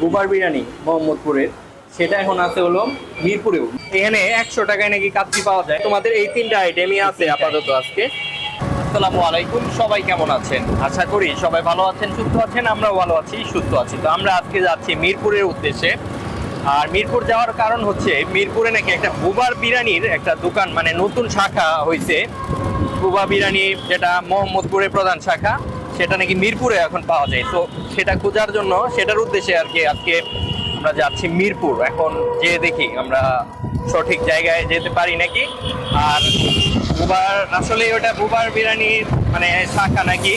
বুবার বিরিয়ানি মোহাম্মদপুরের। সেটা এখন আছে হলো মিরপুরেও। এখানে একশো টাকায় নাকি কাচ্চি পাওয়া যায়। তোমাদের এই তিনটা আইটেমই আছে আপাতত আজকে। আসসালামু আলাইকুম সবাই কেমন আছেন? আশা করি সবাই ভালো আছেন সুস্থ আছেন আমরাও ভালো আছি সুস্থ আছি। তো আমরা আজকে যাচ্ছি মিরপুরের উদ্দেশ্যে। আর মিরপুর যাওয়ার কারণ হচ্ছে মিরপুরে নাকি একটা বুবার বিরিয়ানির একটা দোকান মানে নতুন শাখা হয়েছে বুবা বিরিয়ানি যেটা মোহাম্মদপুরের প্রধান শাখা। সেটা নাকি মিরপুরে এখন পাওয়া যায়। তো সেটা খোঁজার জন্য সেটার উদ্দেশ্যে আর কি আজকে আমরা যাচ্ছি মিরপুর। এখন যে দেখি আমরা সঠিক জায়গায় যেতে পারি নাকি। আর বুবার আসলে ওটা বুবার বিরিয়ানির মানে শাখা নাকি?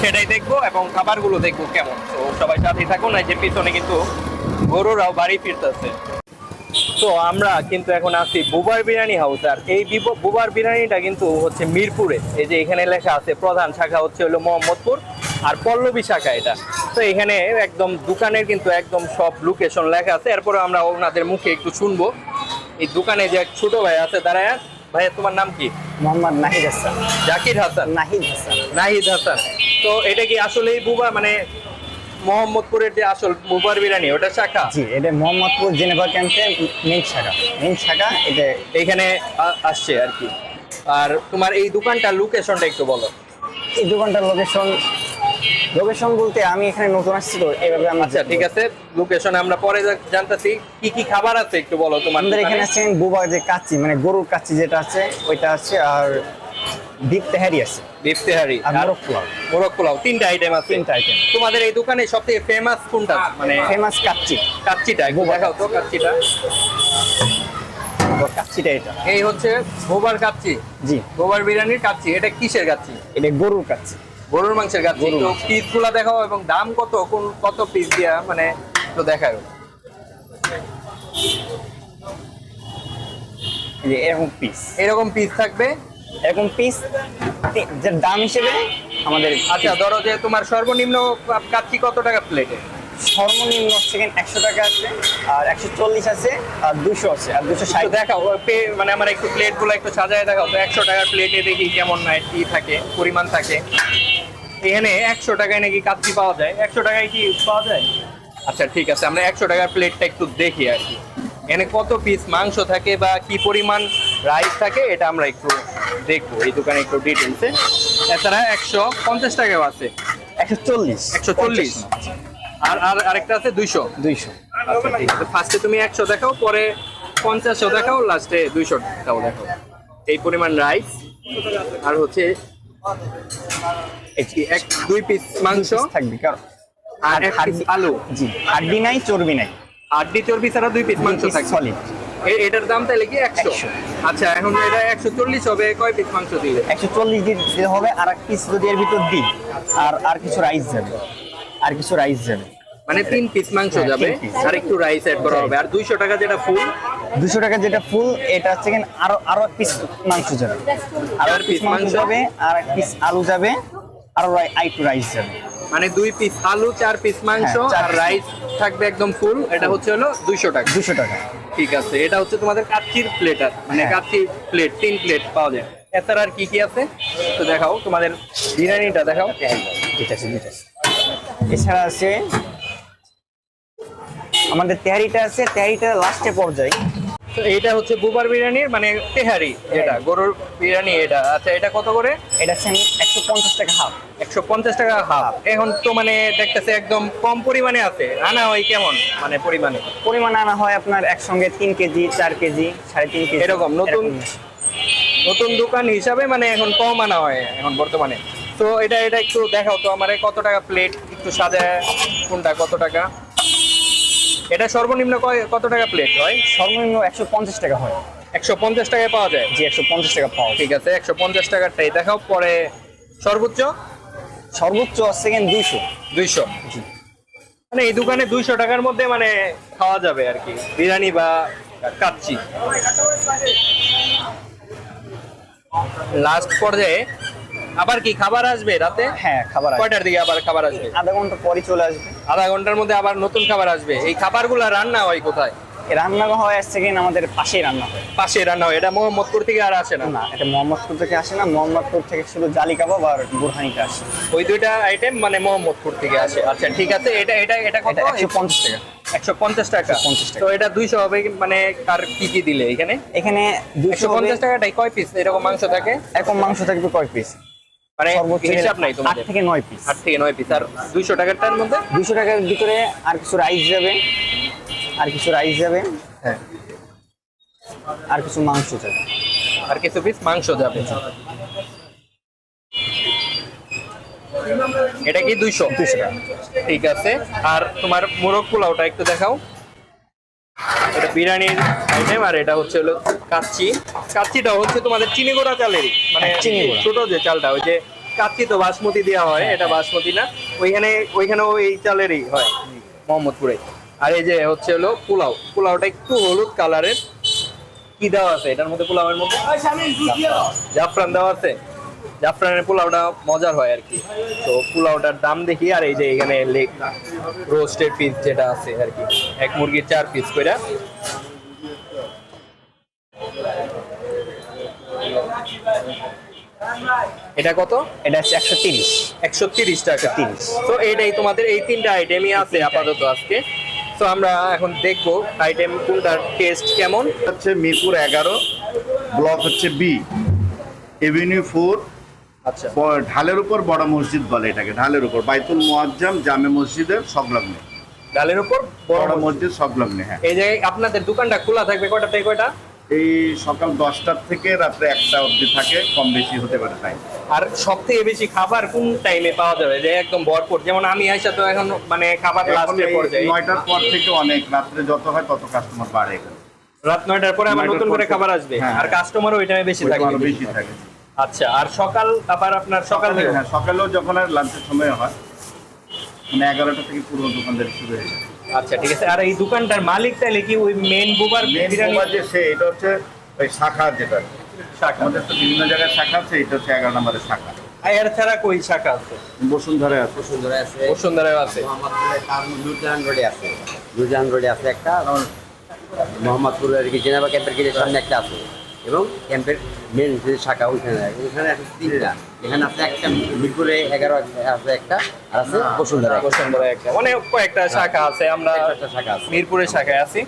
সেটাই দেখব এবং খাবারগুলো দেখব কেমন। তো সবাই সাথে থাকুন, এই যে পিছনে কিন্তু গরুরাও বাড়ি ফিরতেছে। তো আমরা কিন্তু এখন আছি বুবার বিরিয়ানি হাউস আর এই বিব- বুবার বিরিয়ানিটা কিন্তু হচ্ছে মিরপুরে। এই যে এখানে লেখা আছে প্রধান শাখা হচ্ছে হলো মোহাম্মদপুর আর পল্লবী শাখা এটা। তো এখানে একদম দোকানের কিন্তু একদম সব লোকেশন লেখা আছে। এরপরে আমরা ওনাদের মুখে একটু শুনব। এই দোকানে যে এক ছোট ভাই আছে দাঁড়ায় ভাইয়া তোমার নাম কি? মোহাম্মদ নাহিদ হাসান। জাকির হাসান। নাহিদ হাসান। নাহিদ হাসান। তো এটা কি আসলেই বুবা? মানে মোহাম্মদপুরের যে আসল বুবার বিরিয়ানি ওটা শাখা? জি এটা মোহাম্মদপুর জেনেভা ক্যাম্পে মেন শাখা। মেন শাখা এটা এখানে আসছে আর কি। আর তোমার এই দোকানটার লোকেশনটা একটু বলো। এই দোকানটার লোকেশন লোকেশন বলতে আমি এখানে নতুন আসছি তো এইভাবে আমি আচ্ছা ঠিক আছে। লোকেশন আমরা পরে জানতেছি। কি কি খাবার আছে একটু বলো তোমার আমাদের এখানে আছে বুবা যে কাচ্চি মানে গরুর কাচ্চি যেটা আছে ওইটা আছে। আর বিপ তেহারি আছে। বিফ তেহারি। আর মোরগ পোলাও। মোরগ পোলাও তিনটা আইটেম আছে। তিনটা আইটেম তোমাদের এই দোকানে সবথেকে ফেমাস কোনটা? মানে ফেমাস কাচ্চি। কাচ্চিটা একটু দেখাও তো কাচ্চিটা। কাচ্চিটা এটা। এই হচ্ছে গোবার কাচ্চি। জি। গোবার বিরিয়ানির কাচ্চি এটা কিসের কাচ্চি? এটা গরুর কাচ্চি। গরুর মাংসের কাচ্চি। তো দেখাও এবং দাম কত? কোন কত পিস দিয়া? মানে তো দেখাও এই এরকম পিস এরকম পিস থাকবে? এরকম পিস যে দাম হিসেবে আমাদের আচ্ছা ধরো যে তোমার সর্বনিম্ন কাচ্চি কত টাকা প্লেটে সর্বনিম্ন সেকেন্ড একশো টাকা আছে আর একশো চল্লিশ আছে আর দুশো আছে আর দুশো ষাট। দেখাও মানে আমার একটু প্লেটগুলো একটু সাজায় দেখাও তো একশো টাকার প্লেটে দেখি কেমন কি থাকে পরিমাণ থাকে। এখানে একশো টাকায় নাকি কাচ্চি পাওয়া যায়? একশো টাকায় কি পাওয়া যায়? আচ্ছা ঠিক আছে আমরা একশো টাকার প্লেটটা একটু দেখি আর কি। এখানে কত পিস মাংস থাকে বা কি পরিমাণ? রাইস থাকে এটা আমরা একটু দেখব। এই দোকানে একটু ডিটেলসে এছাড়া একশো পঞ্চাশ টাকাও আছে। একশো চল্লিশ। একশো চল্লিশ। আর আর আরেকটা আছে দুইশো। দুইশো। আচ্ছা ঠিক আছে। ফার্স্টে তুমি একশো দেখাও পরে পঞ্চাশও দেখাও লাস্টে দুইশো টাকাও দেখাও। এই পরিমাণ রাইস আর হচ্ছে এক দুই পিস মাংস। থাকবে কারণ আর এক আলু। জি হাড্ডি নাই চর্বি নাই। আড্ডি চর্বি ছাড়া দুই পিস মাংস থাকে সলিড এটার দাম তাহলে কি একশো? আচ্ছা এখন এটা একশো চল্লিশ হবে কয় পিস মাংস দিলে একশো চল্লিশ দিতে হবে আর এক পিস যদি এর ভিতর দিই আর আর কিছু রাইস যাবে। আর কিছু রাইস যাবে। মানে তিন পিস মাংস হ্যাঁ, যাবে আর একটু রাইস অ্যাড করা হবে। আর দুইশো টাকা যেটা ফুল দুশো টাকা যেটা ফুল এটা হচ্ছে কিনা আরও আরও এক পিস মাংস যাবে। আরও এক পিস মাংস যাবে আর এক পিস আলু যাবে আরও একটু রাইস যাবে। মানে দুই পিস আলু চার পিস মাংস হ্যাঁ, আর রাইস থাকবে একদম ফুল এটা হচ্ছে হলো দুইশো টাকা। দুশো টাকা। ঠিক আছে এটা হচ্ছে তোমাদের কাচ্চির প্লেটার মানে হ্যাঁ। কাচ্চি প্লেট তিন প্লেট পাওয়া যায়। এছাড়া আর কি কি আছে? তো দেখাও তোমাদের বিরিয়ানিটা দেখাও। ঠিক আছে ঠিক আছে। এছাড়া আছে আমাদের তেহারিটা আছে তেহারিটা লাস্টে পর্যায়ে। তো এইটা হচ্ছে বুবার বিরিয়ানির মানে তেহারি এটা গরুর বিরিয়ানি এটা। আচ্ছা এটা কত করে? এটা একশো পঞ্চাশ টাকা হাফ। একশো পঞ্চাশ টাকা হাফ। এখন তো মানে দেখতেছে একদম কম পরিমাণে আছে। আনা হয় কেমন মানে পরিমাণে? পরিমাণ আনা হয় আপনার একসঙ্গে তিন কেজি চার কেজি সাড়ে তিন কেজি এরকম নতুন নতুন দোকান হিসাবে মানে এখন কম আনা হয় এখন বর্তমানে। তো এটা এটা একটু দেখাও তো আমার কত টাকা প্লেট একটু সাজায় কোনটা কত টাকা? এটা সর্বনিম্ন কয়- কত টাকা প্লেট হয়? সর্বনিম্ন একশো পঞ্চাশ টাকা হয়। একশো পঞ্চাশ টাকায় পাওয়া যায়? জি একশো পঞ্চাশ টাকা পাওয়া ঠিক আছে একশো পঞ্চাশ টাকারটাই দেখাও পরে সর্বোচ্চ? সর্বোচ্চ সেকেন্ড দুইশো। দুইশো। জি। মানে এই দোকানে দুইশো টাকার মধ্যে মানে খাওয়া যাবে আর কি বিরিয়ানি বা কাচ্চি। লাস্ট পর্যায়ে আবার কি খাবার আসবে রাতে? হ্যাঁ খাবার আসবে। কয়টার দিকে আবার খাবার আসবে? আধা ঘণ্টা পরে চলে আসবে। আধা ঘণ্টার মধ্যে আবার নতুন খাবার আসবে। এই খাবারগুলো রান্না হয় কোথায়? রান্না হয় আসছে কিনা আমাদের পাশেই রান্না হয়। পাশে রান্না হয়। এটা মোহাম্মদপুর থেকে আর আসে না? না এটা মোহাম্মদপুর থেকে আসে না। মোহাম্মদপুর থেকে শুধু জালি কাবাব আর বুরহানিতে আসে। ওই দুইটা আইটেম মানে মোহাম্মদপুর থেকে আসে। আচ্ছা ঠিক আছে। এটা এটা এটা কত? এটা একশো পঞ্চাশ টাকা। একশো পঞ্চাশ টাকা। 150 টাকা। তো এটা দুইশো হবে মানে কার কি কি দিলে এখানে? এখানে দুশো পঞ্চাশ টাকাটাই কয় পিস এরকম মাংস থাকে? এখন মাংস থাকবে কয় পিস মানে হিসাব নাই আট তোমাদের থেকে নয় পিস আট থেকে নয় পিস আর দুইশো টাকারটার মধ্যে? দুশো টাকার ভিতরে আর কিছু রাইস যাবে আর কিছু রাইস যাবে হ্যাঁ। আর কিছু মাংস যাবে। আর কিছু পিস মাংস যাবে। এটা কি দুইশো? দুশো টাকা। ঠিক আছে। আর তোমার মোরগ পোলাওটা একটু দেখাও। এটা বিরিয়ানির আইটেম আর এটা হচ্ছে হলো কাচ্চি। কাচ্চিটা হচ্ছে তোমাদের চিনি গোড়া চালেরই। মানে হ্যাঁ, চিনি। ছোট যে চালটা ওই যে কাচ্চি তো বাসমতি দেওয়া হয় এটা বাসমতি না। ওইখানে ওইখানেও এই চালেরই হয় মোহাম্মদপুরে। আর এই যে হচ্ছে হলো পোলাও। পোলাওটা একটু হলুদ কালারের। কি দেওয়া আছে? এটার মধ্যে পোলাওয়ের মধ্যে? জাফরান দেওয়া আছে? জাফরানের পোলাওটা মজার হয় আর কি। তো পোলাওটার দাম দেখি আর এই যে এখানে লেগ রোস্টেড পিস যেটা আছে আর কি এক মুরগির চার পিস করে এটা কত? এটা হচ্ছে একশো তিরিশ। একশো তিরিশ টাকা। 30 তো এটাই তোমাদের এই তিনটা আইটেমই আছে আপাতত আজকে। তো আমরা এখন দেখব আইটেম কোনটার টেস্ট কেমন। হচ্ছে মিরপুর এগারো ব্লক হচ্ছে বি। এভিনিউ ফোর ঢালের উপর বড় মসজিদ বলে এটাকে ঢালের উপর। বাইতুল মোয়াজ্জাম জামে মসজিদের সংলগ্নে। ডালের উপর বড় মসজিদ। সংলগ্নে হ্যাঁ। এই যে আপনাদের দোকানটা খোলা থাকবে কয়টা থেকে কয়টা? এই সকাল দশটার থেকে রাত্রে একটা অবধি থাকে কম বেশি হতে পারে তাই। আর সব থেকে বেশি খাবার কোন টাইমে পাওয়া যাবে? যে একদম ভরপুর। যেমন আমি আইসা তো এখন মানে খাবার লাস্টের এই পর্যায়ে নয়টার পর থেকে অনেক রাত্রে যত হয় তত কাস্টমার বাড়ে রাত নয়টার পরে নয়টার নতুন করে খাবার আসবে। হ্যাঁ। আর কাস্টমার ওই টাইমে বেশি থাকে। বেশি থাকে। আচ্ছা আর সকাল আবার আপনার সকাল সকালে হ্যাঁ সকালেও যখন আর লাঞ্চের সময় হয় মানে এগারোটা থেকে পুরো দোকানদারি শুরু হয়ে যায়। আচ্ছা ঠিক আছে। আর এই দোকানটার মালিক তাহলে কি ওই মেন বুবার মেন বিরিয়ানি? যে সে এটা হচ্ছে ওই শাখা যেটা। শাখা। আমাদের তো বিভিন্ন জায়গায় শাখা আছে এটা হচ্ছে এগারো নম্বরের শাখা। আর এর ছাড়া কই শাখা আছে? বসুন্ধরা আছে। বসুন্ধরা আছে। বসুন্ধরায় আছে। নুরজাহান রোডে আছে। নুরজাহান রোডে আছে একটা। মোহাম্মদপুরের কি জেনেভা ক্যাম্পের সামনে একটা আছে। এবং ক্যাম্পের মেন যে শাখা ওইখানে আছে। ওইখানে আছে তিনটা। এখানে আছে একটা মিরপুরে এগারো আছে একটা আর আছে বসুন্ধরা একটা। বসুন্ধরায় একটা। মানে কয়েকটা শাখা আছে আমরা একটা শাখা আছে। মিরপুরের শাখায় আছি।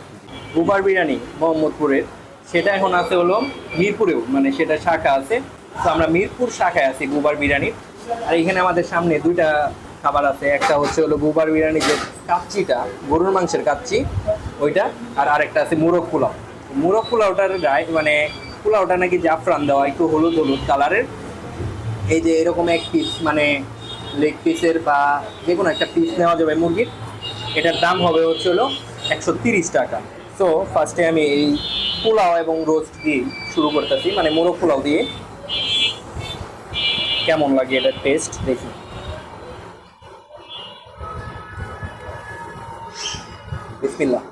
বুবার বিরিয়ানি মোহাম্মদপুরের। সেটা এখন আছে হলো মিরপুরেও মানে সেটা শাখা আছে। তো আমরা মিরপুর শাখায় আছি বুবার বিরিয়ানির। আর এখানে আমাদের সামনে দুইটা খাবার আছে। একটা হচ্ছে হলো বুবার বিরিয়ানি যে কাচ্চিটা গরুর মাংসের কাচ্চি ওইটা আর আরেকটা আছে মুরগ পোলাও। মুরগ পোলাওটার গায়ে মানে পোলাওটা নাকি জাফরান দেওয়া, একটু হলুদ হলুদ কালারের। এই যে এরকম এক পিস মানে লেগ পিসের বা যে কোনো একটা পিস নেওয়া যাবে মুরগির। এটার দাম হবে হচ্ছে হলো একশো তিরিশ টাকা। সো ফার্স্টে আমি এই পোলাও এবং রোস্ট দিয়ে শুরু করতেছি মানে মোরগ পোলাও দিয়ে। কেমন লাগে এটার টেস্ট দেখি। বিসমিল্লাহ।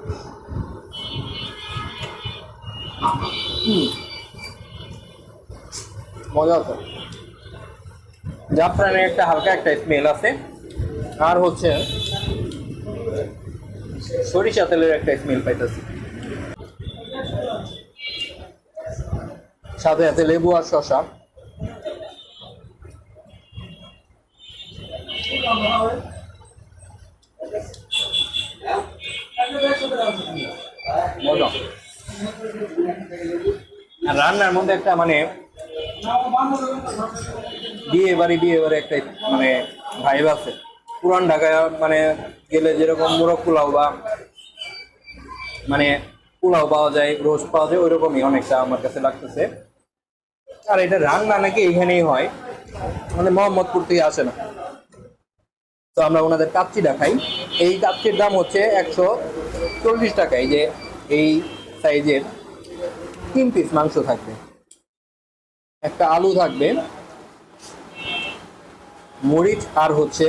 হুম। মজা তো জাফরানের একটা হালকা একটা স্মেল আছে। আর হচ্ছে সরিষা তেলের একটা স্মেল পাইতেছি। সাথে আছে লেবু আর শশা রান্নার মধ্যে একটা মানে বিয়ে বাড়ি বিয়ে বাড়ি একটা মানে ভাইব আছে। পুরান ঢাকায় মানে গেলে যেরকম মোরগ পোলাও বা মানে পোলাও পাওয়া যায় রোস্ট পাওয়া যায়, ওইরকমই অনেকটা আমার কাছে লাগতেছে। আর এটা রান্না নাকি এখানেই হয় মানে মোহাম্মদপুর থেকে আসে না। তো আমরা ওনাদের কাচ্চিটা খাই এই কাচ্চির দাম হচ্ছে একশো চল্লিশ টাকায় যে, এই সাইজের তিন পিস মাংস থাকবে। একটা আলু থাকবে, মরিচ আর হচ্ছে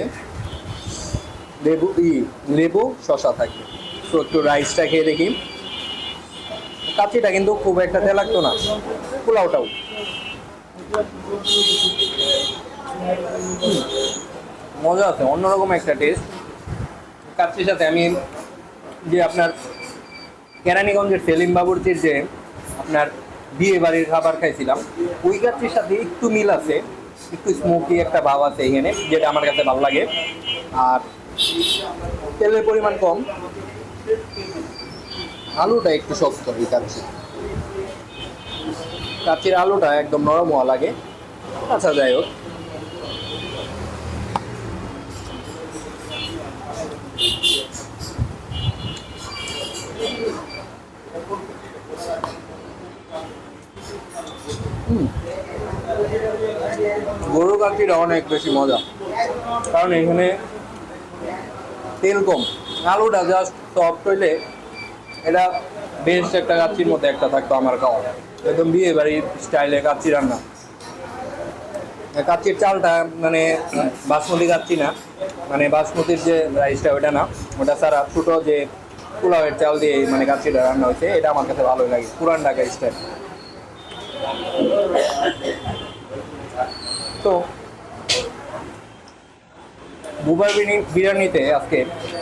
লেবু, ই, লেবু শশা থাকবে। তো একটু রাইসটা খেয়ে দেখি। কাচিটা কিন্তু খুব একটা তে লাগতো না। পোলাওটাও। মজা আছে, অন্যরকম একটা টেস্ট কাচ্চির সাথে আমি যে আপনার কেরানীগঞ্জের সেলিম বাবুর্চির যে আপনার বিয়ে বাড়ির খাবার খাইছিলাম। ওই কাচ্চির সাথে একটু মিল আছে, একটু স্মোকি একটা ভাব আছে এখানে, যেটা আমার কাছে ভালো লাগে। আর তেলের পরিমাণ কম। আলুটা একটু শক্ত এই কাচ্চি কাচ্চির আলুটা একদম নরম হওয়া লাগে। আচ্ছা যাই হোক। গরু কাঠিটা অনেক বেশি মজা। কারণ এখানে তেল কম। আলুটা জাস্ট সফট হইলে এটা বেস্ট একটা কাচ্চির মধ্যে একটা থাকতো আমার খাওয়া একদম বিয়ে বাড়ির স্টাইলে কাচ্চি রান্না। এই কাচ্চির চালটা মানে বাসমতি কাচ্চি না মানে বাসমতির যে রাইসটা ওটা না, ওটা ছাড়া ছোটো যে পোলাওয়ের চাল দিয়ে মানে কাচ্চিটা রান্না হয়েছে, এটা আমার কাছে ভালোই লাগে, পুরান ঢাকা স্টাইল তো, বুবার বিরিয়ানি বিরিয়ানিতে আজকে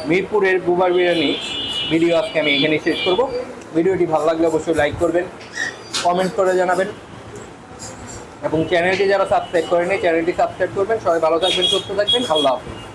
মিরপুরের বুবার বিরিয়ানি ভিডিও আজকে আমি এখানে শেষ করব। ভিডিওটি ভালো লাগলে অবশ্যই লাইক করবেন কমেন্ট করে জানাবেন, এবং চ্যানেলটি যারা সাবস্ক্রাইব করেনি চ্যানেলটি সাবস্ক্রাইব করবেন। সবাই ভালো থাকবেন, সুস্থ থাকবেন। আল্লাহ হাফিজ।